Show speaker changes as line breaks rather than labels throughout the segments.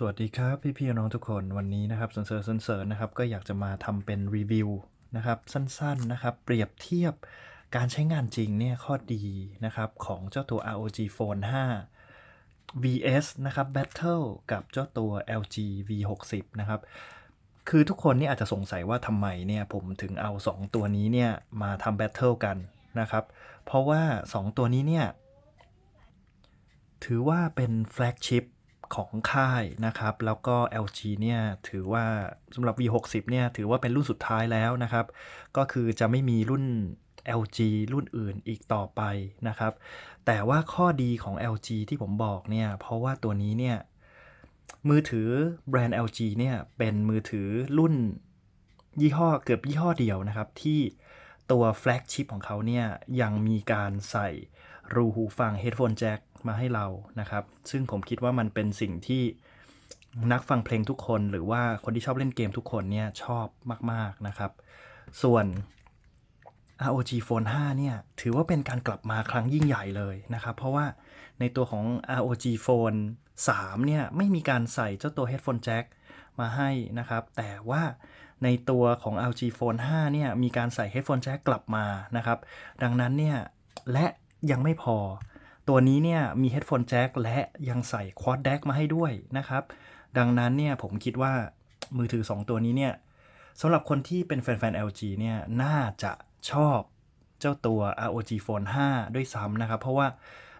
สวัสดีครับพี่พี่ๆน้องทุกคนวันนี้นะครับสันเสริญสันเสริญนะครับก็อยากจะมาทำเป็นรีวิวนะครับสั้นๆนะครับเปรียบเทียบการใช้งานจริงเนี่ยข้อดีนะครับของเจ้าตัว ROG Phone 5 vs นะครับ Battle กับเจ้าตัว LG V60 นะครับคือทุกคนนี่อาจจะสงสัยว่าทำไมเนี่ยผมถึงเอา 2 ตัวนี้เนี่ยมาทำ Battle กันนะครับเพราะว่า 2 ตัวนี้เนี่ยถือว่าเป็นแฟลกชิพ ของค่ายนะครับ แล้วก็ LG เนี่ยถือว่าสำหรับ V60 เนี่ยถือว่าเป็นรุ่นสุดท้ายแล้วนะครับ ก็คือจะไม่มีรุ่น LG รุ่นอื่นอีกต่อไปนะครับ แต่ว่าข้อดีของ LG ที่ผมบอกเนี่ยเพราะว่าตัวนี้เนี่ยมือถือแบรนด์ LG เนี่ยเป็นมือถือรุ่นยี่ห้อเกือบยี่ห้อเดียวนะครับ ที่ตัวแฟลกชิพของเขาเนี่ยยังมีการใส่ รูหูฟัง headphone jack มาให้เรานะครับ ซึ่งผมคิดว่ามันเป็นสิ่งที่นักฟังเพลงทุกคน หรือว่าคนที่ชอบเล่นเกมทุกคนเนี่ยชอบมาก ๆนะครับ ส่วน ROG Phone 5 เนี่ย ถือว่าเป็นการกลับมาครั้งยิ่งใหญ่เลยนะครับ เพราะว่าในตัวของ ROG Phone 3 เนี่ย ไม่มีการใส่เจ้าตัว headphone jack มาให้นะครับ แต่ว่าในตัวของ LG Phone 5 เนี่ย มีการใส่ headphone jack กลับมานะครับ ดังนั้นเนี่ย และ ยังไม่พอ ตัวนี้เนี่ยมี headphone jack และยังใส่ quad DAC มาให้ด้วยนะครับ ดังนั้นเนี่ยผมคิดว่ามือถือ 2 ตัวนี้เนี่ยสำหรับคนที่เป็นแฟนๆ LG เนี่ยน่าจะชอบเจ้าตัว ROG Phone 5 ด้วยซ้ำนะครับ เพราะว่า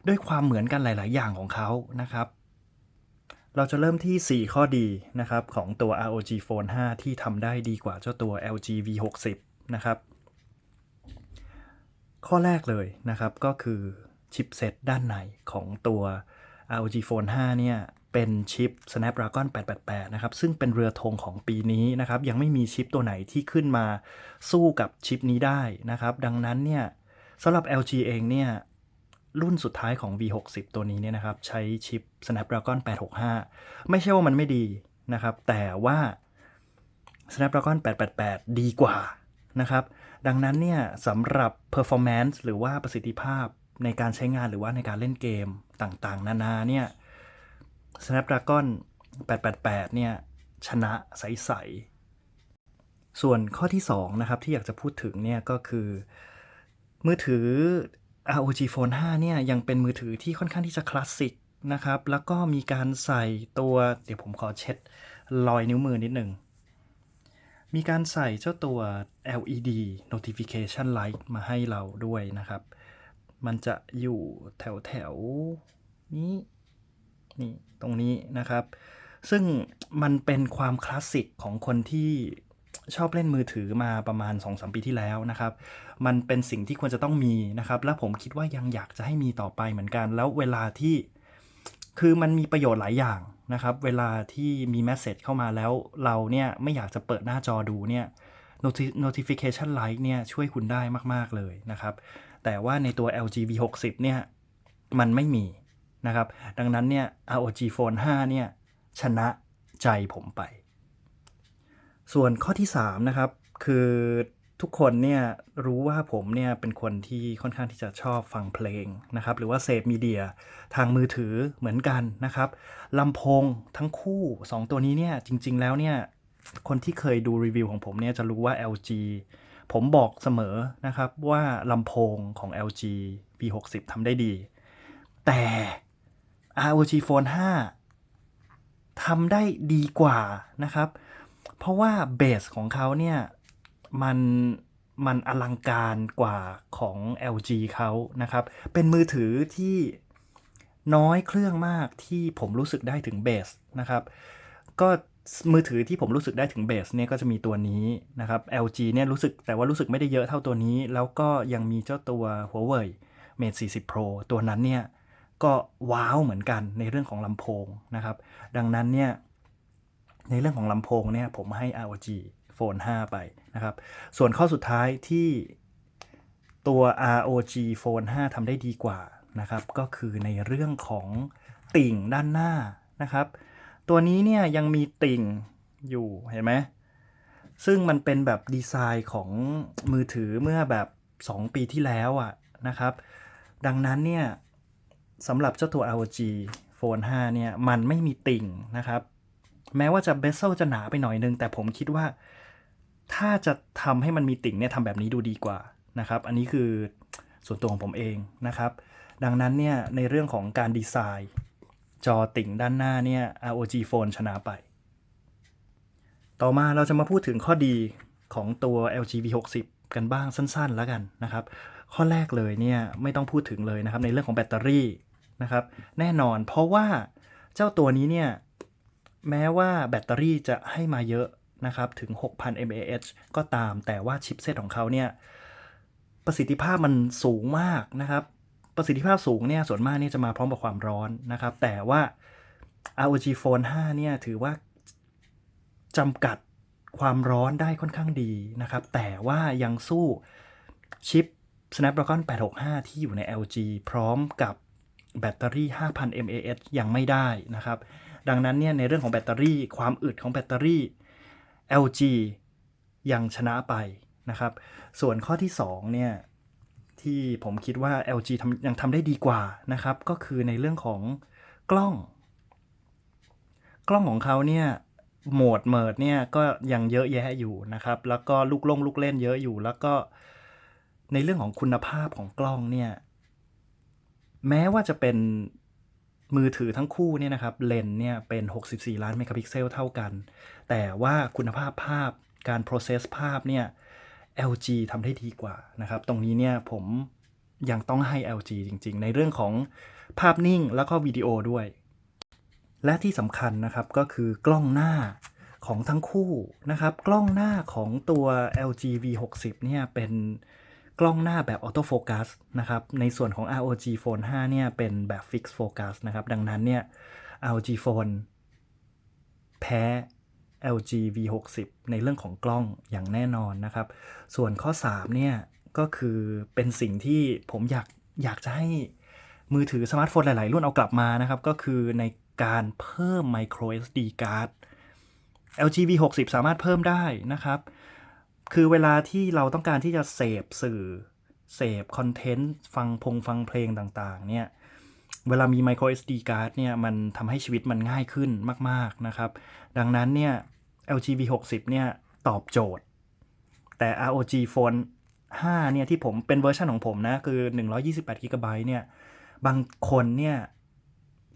ด้วยความเหมือนกันหลาย ๆ อย่างของเขานะครับ เราจะเริ่มที่ 4 ข้อดีนะครับของตัว ROG Phone 5 ที่ทำได้ดีกว่าเจ้าตัว LG V60 นะครับ ข้อแรกเลยนะครับก็คือชิปเซตด้านในของตัว ROG Phone 5 เนี่ย เป็นชิป Snapdragon 888 นะครับ ซึ่งเป็นเรือธงของปีนี้นะครับ ยังไม่มีชิปตัวไหนที่ขึ้นมาสู้กับชิปนี้ได้นะครับ ดังนั้นเนี่ยสำหรับ LG เองเนี่ย รุ่นสุดท้ายของ V60 ตัวนี้เนี่ยนะครับ ใช้ชิป Snapdragon 865 ไม่ใช่ว่ามันไม่ดีนะครับ แต่ว่า Snapdragon 888 ดีกว่านะครับ ดังนั้นเนี่ยสำหรับ performance หรือว่าประสิทธิภาพในการใช้งานหรือว่าในการเล่นเกมต่างๆ นานาเนี่ย Snapdragon 888 เนี่ย ชนะใส ๆ ส่วนข้อที่ 2 นะครับ ที่อยากจะพูดถึงเนี่ยก็คือ มือถือ ROG Phone 5 เนี่ย ยังเป็นมือถือที่ค่อนข้างที่จะคลาสสิกนะครับ แล้วก็มีการใส่ตัว เดี๋ยวผมขอเช็ดรอยนิ้วมือนิดหนึ่ง มีการใส่เจ้าตัว LED notification light มาให้เราด้วยนะครับ มันจะอยู่แถวแถวนี้นี่ตรงนี้นะครับ ซึ่งมันเป็นความคลาสสิกของคนที่ชอบเล่นมือถือมาประมาณ 2-3 ปีที่แล้วนะครับ มันเป็นสิ่งที่ควรจะต้องมีนะครับ และผมคิดว่ายังอยากจะให้มีต่อไปเหมือนกัน แล้วเวลาที่ คือมันมีประโยชน์หลายอย่างนะครับ เวลาที่มีแมสเซจเข้ามาแล้วเราเนี่ยไม่อยากจะเปิดหน้าจอดูเนี่ย notification light เนี่ยช่วยคุณได้มาก ๆ เลยนะครับ แต่ว่าในตัว LG V60 เนี่ยมันไม่มีนะครับ ดังนั้นเนี่ย ROG Phone 5 เนี่ยชนะใจผมไป ส่วนข้อที่ 3 นะครับ คือ ทุกคนเนี่ยรู้ว่าผมเนี่ยเป็นคนที่ค่อนข้างที่จะชอบฟังเพลงนะครับ หรือว่าเสพมีเดียทางมือถือเหมือนกันนะครับลำโพงทั้งคู่ 2 ตัวนี้เนี่ยจริง ๆ แล้วเนี่ยคนที่เคยดูรีวิวของผมเนี่ยจะรู้ว่า LG ผมบอกเสมอนะครับว่าลำโพงของ LG V60 ทำได้ดี แต่ ROG Phone 5ทำได้ดีกว่านะครับ เพราะว่าเบสของเขาเนี่ย มันมันอลังการกว่าของ LG เขานะครับ เป็นมือถือที่น้อยเครื่องมากที่ผมรู้สึกได้ถึงเบสนะครับ ก็มือถือที่ผมรู้สึกได้ถึงเบสเนี่ยก็จะมีตัวนี้นะครับ LG เนี่ยรู้สึกแต่ว่ารู้สึกไม่ได้เยอะเท่าตัวนี้ แล้วก็ยังมีเจ้าตัว Huawei Mate 40 Pro ตัวนั้นเนี่ยก็ว้าวเหมือนกันในเรื่องของลำโพงนะครับ ดังนั้นเนี่ยในเรื่องของลำโพงเนี่ยผมให้ ROG Phone 5ไปนะครับ ส่วนข้อสุดท้ายที่ตัว ROG Phone 5ทำได้ดีกว่านะครับ ก็คือในเรื่องของติ่งด้านหน้านะครับ ตัวนี้เนี่ยยังมีติ่งอยู่เห็นไหมซึ่งมันเป็นแบบดีไซน์ของมือถือเมื่อแบบ 2 ปีที่แล้วอะนะครับ ดังนั้นเนี่ยสำหรับเจ้าตัว ROG Phone 5 เนี่ย มันไม่มีติ่งนะครับ แม้ว่าจะเบสเซลจะหนาไปหน่อยนึง แต่ผมคิดว่า ถ้าจะทำให้มันมีติ่งเนี่ยทำแบบนี้ดูดีกว่านะครับ อันนี้คือส่วนตัวของผมเองนะครับ ดังนั้นเนี่ยในเรื่องของการดีไซน์ จอติ่งด้านหน้าเนี่ย ROG Phone ชนะไป ต่อมาเราจะมาพูดถึงข้อดีของตัว LG V60 กันบ้างสั้นๆแล้วกันนะครับ ข้อแรกเลยเนี่ยไม่ต้องพูดถึงเลยนะครับในเรื่องของแบตเตอรี่นะครับ แน่นอนเพราะว่าเจ้าตัวนี้เนี่ยแม้ว่าแบตเตอรี่จะให้มาเยอะ นะครับถึง 6,000 mAh ก็ตามแต่ว่าชิปเซตของเขาเนี่ยประสิทธิภาพมันสูงมากนะครับ ประสิทธิภาพสูงเนี่ยส่วนมากเนี่ยจะมาพร้อมกับความร้อนนะครับ แต่ว่า ROG Phone 5 เนี่ยถือว่าจำกัดความร้อนได้ค่อนข้างดีนะครับ แต่ว่ายังสู้ชิป Snapdragon 865 ที่อยู่ใน LG พร้อมกับแบตเตอรี่ 5,000 mAh ยังไม่ได้นะครับ ดังนั้นเนี่ยในเรื่องของแบตเตอรี่ ความอึดของแบตเตอรี่ LG ยังชนะไปนะครับ ส่วนข้อที่2เนี่ยที่ผมคิดว่า LG ทำยังทำได้ดีกว่านะครับ ก็คือในเรื่องของกล้อง กล้องของเขาเนี่ยโหมดเมิดเนี่ยก็ยังเยอะแยะอยู่นะครับ แล้วก็ลูกลงลูกเล่นเยอะอยู่ แล้วก็ในเรื่องของคุณภาพของกล้องเนี่ยแม้ว่าจะเป็น มือถือทั้งคู่เนี่ยนะครับเลนเนี่ยเป็น 64 ล้านเมกะพิกเซลเท่ากัน แต่ว่าคุณภาพภาพการ process ภาพเนี่ย LG ทำได้ดีกว่านะครับ ตรงนี้เนี่ยผมยังต้องให้ LG จริงๆ ในเรื่องของภาพนิ่งแล้วก็วิดีโอด้วย และที่สำคัญนะครับก็คือกล้องหน้าของทั้งคู่นะครับ กล้องหน้าของตัว LG V60 เนี่ยเป็น กล้องหน้าแบบออโต้โฟกัสนะครับ ในส่วนของ ROG Phone 5 เนี่ย เป็นแบบ Fix Focus นะครับ ดังนั้นเนี่ย ROG Phone แพ้ LG V60 ในเรื่องของกล้องอย่างแน่นอนนะครับ ส่วนข้อ 3 เนี่ย ก็คือเป็นสิ่งที่ผมอยากอยากจะให้มือถือสมาร์ทโฟนหลาย ๆ รุ่นเอากลับมานะครับ ก็คือในการเพิ่ม micro SD card LG V60 สามารถเพิ่มได้นะครับ คือเวลาที่เราต้องการที่จะเสพสื่อ เสพคอนเทนต์ ฟังพงฟังเพลงต่างๆ เนี่ย เวลามี micro SD card เนี่ย มันทำให้ชีวิตมันง่ายขึ้นมาก ๆ นะครับ ดังนั้นเนี่ย LG V60 เนี่ย ตอบโจทย์ แต่ ROG Phone 5 เนี่ย ที่ผมเป็นเวอร์ชันของผมนะ คือ 128 GB เนี่ย บางคนเนี่ย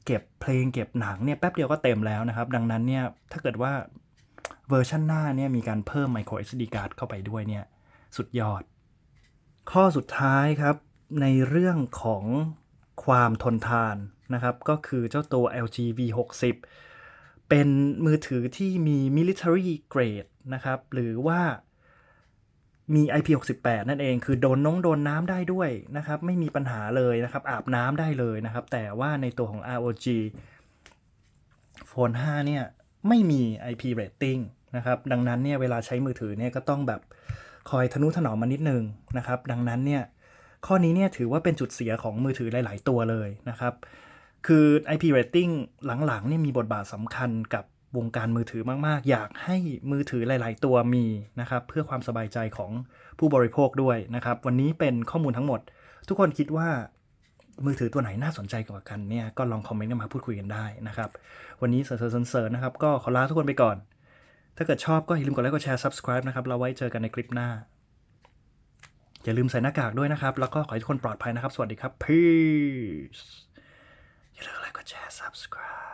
เก็บเพลงเก็บหนังเนี่ย แป๊บเดียวก็เต็มแล้วนะครับ ดังนั้นเนี่ย ถ้าเกิดว่า เวอร์ชันหน้าเนี่ยมีการเพิ่ม micro SD card เข้าไปด้วยเนี่ยสุดยอด ข้อสุดท้ายครับ ในเรื่องของความทนทานนะครับ ก็คือเจ้าตัว LG V60 เป็นมือถือที่มี military grade นะครับ หรือว่ามี IP68 นั่นเองคือโดนน้องโดนน้ำได้ด้วยนะครับ ไม่มีปัญหาเลยนะครับ อาบน้ำได้เลยนะครับ แต่ว่าในตัวของ ROG Phone 5 เนี่ย ไม่มี IP rating นะครับ ดังนั้นเนี่ยเวลาใช้มือถือเนี่ยก็ต้องแบบคอยทนุถนอมมานิดนึงนะครับ ดังนั้นเนี่ยข้อนี้เนี่ยถือว่าเป็นจุดเสียของมือถือหลาย ๆ ตัวเลยนะครับ คือ IP rating หลังๆเนี่ยมีบทบาทสำคัญกับวงการมือถือมาก ๆ อยากให้มือถือหลาย ๆ ตัวมีนะครับ เพื่อความสบายใจของผู้บริโภคด้วยนะครับ วันนี้เป็นข้อมูลทั้งหมด ทุกคนคิดว่า มือถือตัวไหนน่าสนใจกว่ากันเนี่ยก็ลองคอมเมนต์กันมาพูดคุยกันได้นะครับ วันนี้เสริร์เสริร์นะครับ ก็ขอลาทุกคนไปก่อน ถ้าเกิดชอบก็อย่าลืมกดไลค์กดแชร์ subscribe นะครับ เราไว้เจอกันในคลิปหน้า อย่าลืมใส่หน้ากากด้วยนะครับ แล้วก็ขอให้ทุกคนปลอดภัยนะครับ สวัสดีครับ peace อย่าลืมกดไลค์กดแชร์ subscribe